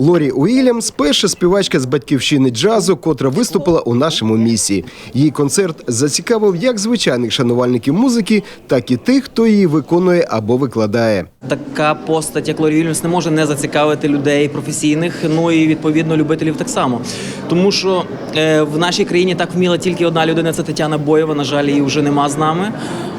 Лорі Уільямс – перша співачка з батьківщини джазу, котра виступила у нашому місті. Її концерт зацікавив як звичайних шанувальників музики, так і тих, хто її виконує або викладає. Така постать, як Лорі Вільямс, не може не зацікавити людей професійних, ну і відповідно любителів так само. Тому що е, в нашій країні так вміла тільки одна людина це Тетяна Боєва. На жаль, її вже нема з нами.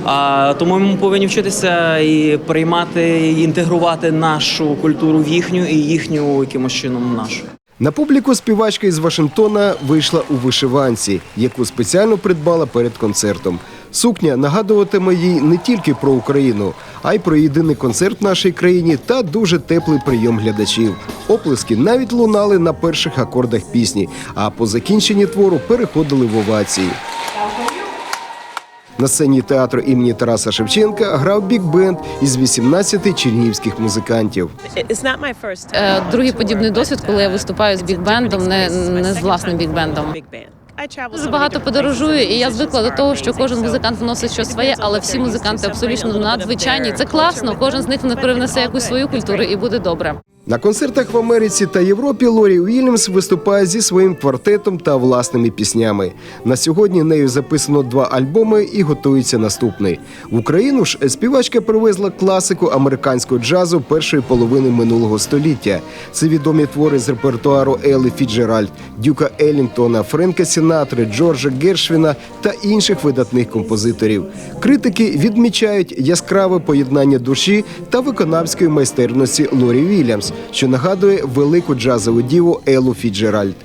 А тому ми повинні вчитися і приймати, і інтегрувати нашу культуру в їхню і їхню якимось чином нашу. На публіку співачка із Вашингтона вийшла у вишиванці, яку спеціально придбала перед концертом. Сукня нагадуватиме їй не тільки про Україну, а й про єдиний концерт в нашій країні та дуже теплий прийом глядачів. Оплески навіть лунали на перших акордах пісні, а по закінченні твору переходили в овації. На сцені театру імені Тараса Шевченка грав бік-бенд із 18 чернігівських музикантів. Е, Другий подібний досвід, коли я виступаю з бікбендом, не, не з власним бікбендом. Багато подорожую, і я звикла до того, що кожен музикант вносить щось своє, але всі музиканти абсолютно над звичайні. Це класно. Кожен з них не привнесе якусь свою культуру, і буде добре. На концертах в Америці та Європі Лорі Уільямс виступає зі своїм квартетом та власними піснями. На сьогодні нею записано два альбоми і готується наступний. В Україну ж співачка привезла класику американського джазу першої половини минулого століття. Це відомі твори з репертуару Елли Фіджеральд, Дюка Еллінтона, Френка Сінатри, Джорджа Гершвіна та інших видатних композиторів. Критики відмічають яскраве поєднання душі та виконавської майстерності Лорі Вільямс, що нагадує велику джазову діву Еллу Фіджеральд.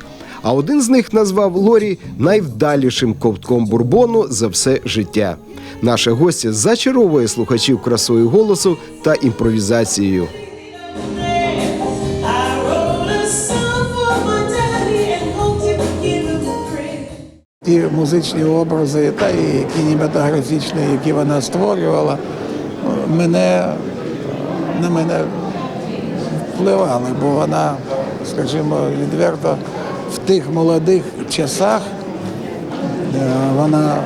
А один з них назвав Лорі найвдалішим ковтком бурбону за все життя. Наша гостя зачаровує слухачів красою голосу та імпровізацією. Ті музичні образи та і кінематографічні, які вона створювала, мене, на мене впливали, бо вона, скажімо, відверто в тих молодих часах е, вона,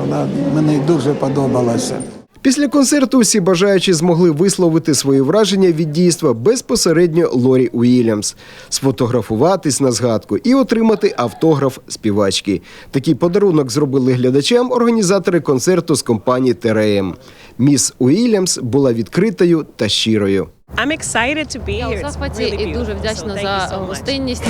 вона мені дуже подобалася. Після концерту всі бажаючі змогли висловити свої враження від дійства безпосередньо Лорі Уільямс, сфотографуватись на згадку і отримати автограф співачки. Такий подарунок зробили глядачам організатори концерту з компанії ТРМ. Міс Уільямс була відкритою та щирою. I'm excited to be Я here. у It's захваті really і дуже beautiful. вдячна So thank you за so much. гостинність.